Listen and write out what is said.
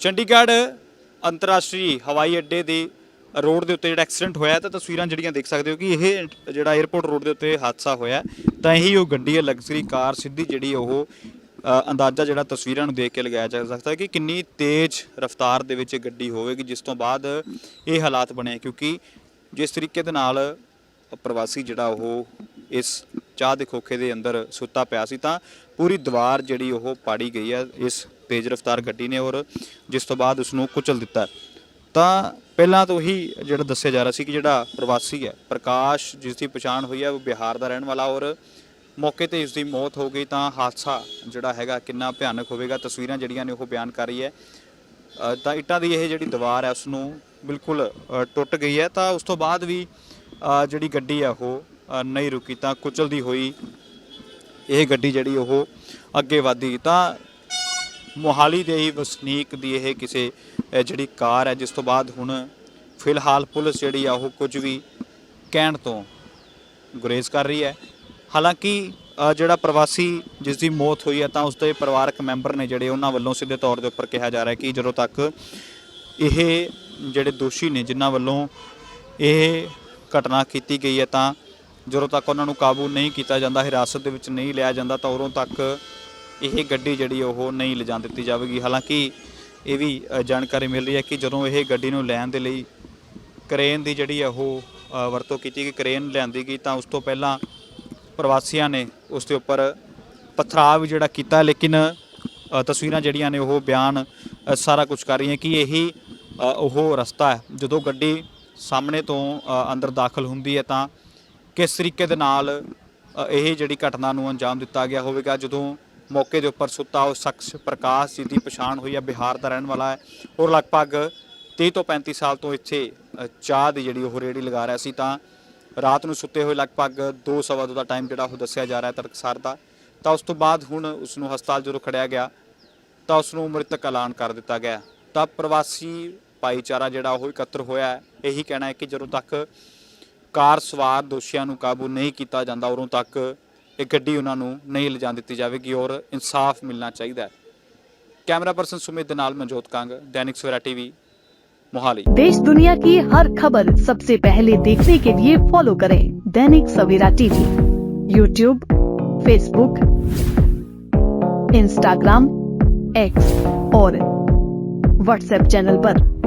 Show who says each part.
Speaker 1: ਚੰਡੀਗੜ੍ਹ ਅੰਤਰਰਾਸ਼ਟਰੀ ਹਵਾਈ ਅੱਡੇ ਦੇ ਰੋਡ ਦੇ ਉੱਤੇ ਜਿਹੜਾ ਐਕਸੀਡੈਂਟ ਹੋਇਆ ਤਾਂ ਤਸਵੀਰਾਂ ਜਿਹੜੀਆਂ ਦੇਖ ਸਕਦੇ ਹੋ ਕਿ ਇਹ ਜਿਹੜਾ 에어ਪੋਰਟ ਰੋਡ ਦੇ ਉੱਤੇ ਹਾਦਸਾ ਹੋਇਆ ਤਾਂ ਇਹੀ ਉਹ ਗੱਡੀ ਹੈ, ਲਗਜ਼ਰੀ ਕਾਰ ਸਿੱਧੀ ਜਿਹੜੀ ਉਹ ਅੰਦਾਜ਼ਾ ਜਿਹੜਾ ਤਸਵੀਰਾਂ ਨੂੰ ਦੇਖ ਕੇ ਲਗਾਇਆ ਜਾ ਸਕਦਾ ਹੈ ਕਿ ਕਿੰਨੀ ਤੇਜ਼ ਰਫ਼ਤਾਰ ਦੇ ਵਿੱਚ ਇਹ ਗੱਡੀ ਹੋਵੇਗੀ, ਜਿਸ ਤੋਂ ਬਾਅਦ ਇਹ ਹਾਲਾਤ ਬਣੇ ਕਿਉਂਕਿ ਜਿਸ ਤਰੀਕੇ ਦੇ ਨਾਲ ਪ੍ਰਵਾਸੀ ਜਿਹੜਾ ਉਹ ਇਸ ਚਾਹ ਦੇ ਖੋਖੇ ਦੇ ਅੰਦਰ ਸੁੱਤਾ ਪਿਆ ਸੀ, ਤਾਂ ਪੂਰੀ ਦੀਵਾਰ ਜਿਹੜੀ ਉਹ ਪਾੜੀ ਗਈ ਹੈ, ਇਸ ਤੇਜ਼ ਰਫ਼ਤਾਰ ਗੱਡੀ ਨੇ ਔਰ ਜਿਸ ਤੋਂ ਬਾਅਦ ਉਸ ਨੂੰ ਕੁਚਲ ਦਿੱਤਾ। ਤਾਂ ਪਹਿਲਾਂ ਤੋਂ ਹੀ ਜਿਹੜਾ ਦੱਸਿਆ ਜਾ ਰਿਹਾ ਸੀ ਕਿ ਜਿਹੜਾ ਪ੍ਰਵਾਸੀ ਹੈ, ਪ੍ਰਕਾਸ਼ ਜਿਸ ਦੀ ਪਛਾਣ ਹੋਈ ਹੈ, ਉਹ ਬਿਹਾਰ ਦਾ ਰਹਿਣ ਵਾਲਾ ਔਰ ਮੌਕੇ ਤੇ ਇਸ ਦੀ ਮੌਤ ਹੋ ਗਈ ਤਾਂ ਹਾਦਸਾ ਜਿਹੜਾ ਹੈਗਾ ਕਿੰਨਾ ਭਿਆਨਕ ਹੋਵੇਗਾ, ਤਸਵੀਰਾਂ ਜਿਹੜੀਆਂ ਨੇ ਉਹ ਬਿਆਨ ਕਰ ਰਹੀ ਹੈ। ਤਾਂ ਇੱਟਾਂ ਦੀ ਇਹ ਜਿਹੜੀ ਦੀਵਾਰ ਹੈ ਉਸ ਨੂੰ ਬਿਲਕੁਲ ਟੁੱਟ ਗਈ ਹੈ। ਤਾਂ ਉਸ ਤੋਂ ਬਾਅਦ ਵੀ ਜਿਹੜੀ ਗੱਡੀ ਹੈ ਉਹ ਨਹੀਂ ਰੁਕੀ ਤਾਂ ਕੁਚਲਦੀ ਹੋਈ ਇਹ ਗੱਡੀ ਜਿਹੜੀ ਉਹ ਅੱਗੇ ਵਧੀ ਤਾਂ ਮੋਹਾਲੀ ਦੇ ਹੀ ਵਸਨੀਕ ਦੀ ਇਹ ਕਿਸੇ ਜਿਹੜੀ ਕਾਰ ਹੈ, ਜਿਸ ਤੋਂ ਬਾਅਦ ਹੁਣ ਫਿਲਹਾਲ ਪੁਲਿਸ ਜਿਹੜੀ ਆ, ਉਹ ਕੁਝ ਵੀ ਕਹਿਣ ਤੋਂ ਗੁਰੇਜ਼ ਕਰ ਰਹੀ ਹੈ। ਹਾਲਾਂਕਿ ਜਿਹੜਾ ਪ੍ਰਵਾਸੀ ਜਿਸ ਦੀ ਮੌਤ ਹੋਈ ਹੈ, ਤਾਂ ਉਸ ਦੇ ਪਰਿਵਾਰਕ ਮੈਂਬਰ ਨੇ ਜਿਹੜੇ ਉਹਨਾਂ ਵੱਲੋਂ ਸਿੱਧੇ ਤੌਰ ਦੇ ਉੱਪਰ ਕਿਹਾ ਜਾ ਰਿਹਾ ਕਿ ਜਦੋਂ ਤੱਕ ਇਹ ਜਿਹੜੇ ਦੋਸ਼ੀ ਨੇ, ਜਿਨ੍ਹਾਂ ਵੱਲੋਂ ਇਹ ਘਟਨਾ ਕੀਤੀ ਗਈ ਹੈ, ਤਾਂ ਜਦੋਂ ਤੱਕ ਉਹਨਾਂ ਨੂੰ ਕਾਬੂ ਨਹੀਂ ਕੀਤਾ ਜਾਂਦਾ, ਹਿਰਾਸਤ ਦੇ ਵਿੱਚ ਨਹੀਂ ਲਿਆ ਜਾਂਦਾ, ਤਾਂ ਉਦੋਂ ਤੱਕ ਇਹ ਗੱਡੀ ਜਿਹੜੀ ਉਹ ਨਹੀਂ ਲਿਜਾਣ ਦਿੱਤੀ ਜਾਵੇਗੀ। ਹਾਲਾਂਕਿ ਇਹ ਵੀ ਜਾਣਕਾਰੀ ਮਿਲ ਰਹੀ ਹੈ ਕਿ ਜਦੋਂ ਇਹ ਗੱਡੀ ਨੂੰ ਲੈਣ ਦੇ ਲਈ ਕਰੇਨ ਦੀ ਜਿਹੜੀ ਹੈ ਉਹ ਵਰਤੋਂ ਕੀਤੀ ਗਈ, ਕਰੇਨ ਲਿਆਂਦੀ ਗਈ, ਤਾਂ ਉਸ ਤੋਂ ਪਹਿਲਾਂ ਪ੍ਰਵਾਸੀਆਂ ਨੇ ਉਸ ਦੇ ਉੱਪਰ ਪਥਰਾਵ ਜਿਹੜਾ ਕੀਤਾ, ਲੇਕਿਨ ਤਸਵੀਰਾਂ ਜਿਹੜੀਆਂ ਨੇ, ਉਹ ਬਿਆਨ ਸਾਰਾ ਕੁਝ ਕਰ ਰਹੀਆਂ ਕਿ ਇਹੀ ਉਹ ਰਸਤਾ ਹੈ। ਜਦੋਂ ਗੱਡੀ ਸਾਹਮਣੇ ਤੋਂ ਅੰਦਰ ਦਾਖਲ ਹੁੰਦੀ ਹੈ, ਤਾਂ ਕਿਸ ਤਰੀਕੇ ਦੇ ਨਾਲ ਇਹ ਜਿਹੜੀ ਘਟਨਾ ਨੂੰ ਅੰਜਾਮ ਦਿੱਤਾ ਗਿਆ ਹੋਵੇਗਾ? ਜਦੋਂ ਮੌਕੇ ਦੇ ਉੱਪਰ ਸੁੱਤਾ ਉਹ ਸ਼ਖਸ ਪ੍ਰਕਾਸ਼ ਜੀ ਦੀ ਪਛਾਣ ਹੋਈ ਹੈ ਬਿਹਾਰ ਦਾ ਰਹਿਣ ਵਾਲਾ ਹੈ ਔਰ ਲਗਭਗ 30 ਤੋਂ 35 ਸਾਲ ਤੋਂ ਇੱਥੇ ਚਾਹ ਦੀ ਜਿਹੜੀ ਉਹ ਰੇੜੀ ਲਗਾ ਰਿਹਾ ਸੀ ਤਾਂ ਰਾਤ ਨੂੰ ਸੁੱਤੇ ਹੋਏ ਲਗਭਗ 2 ਸਵਾ ਦੋ ਦਾ ਟਾਈਮ ਜਿਹੜਾ ਉਹ ਦੱਸਿਆ ਜਾ ਰਿਹਾ ਤੜਕਸਾਰ ਦਾ। ਤਾਂ ਉਸ ਤੋਂ ਬਾਅਦ ਹੁਣ ਉਸ ਨੂੰ ਹਸਪਤਾਲ ਜਦੋਂ ਖੜਿਆ ਗਿਆ, ਤਾਂ ਉਸ ਨੂੰ ਮ੍ਰਿਤਕ ਐਲਾਨ ਕਰ ਦਿੱਤਾ ਗਿਆ। ਤਾਂ ਪ੍ਰਵਾਸੀ ਭਾਈਚਾਰਾ ਜਿਹੜਾ ਉਹ ਇਕੱਤਰ ਹੋਇਆ ਇਹੀ ਕਹਿਣਾ ਹੈ ਕਿ ਜਦੋਂ ਤੱਕ ਕਾਰ ਸਵਾਰ ਦੋਸ਼ੀਆਂ ਨੂੰ ਕਾਬੂ ਨਹੀਂ ਕੀਤਾ ਜਾਂਦਾ, ਉਦੋਂ ਤੱਕ ਇਹ ਗੱਡੀ ਉਹਨਾਂ ਨੂੰ ਨਹੀਂ ਲਿਜਾਣ ਦਿੱਤੀ ਜਾਵੇਗੀ ਔਰ ਇਨਸਾਫ ਮਿਲਣਾ ਚਾਹੀਦਾ ਹੈ ਕੈਮਰਾ ਪਰਸਨ ਸੁਮਿਤ ਦੇ ਨਾਲ ਮਨਜੋਤ ਕੰਗ ਦੈਨਿਕ ਸਵੇਰਾ ਟੀਵੀ मोहाली
Speaker 2: देश दुनिया की हर खबर सबसे पहले देखने के लिए फॉलो करें Dainik Savera TV YouTube Facebook Instagram X और व्हाट्सएप चैनल पर।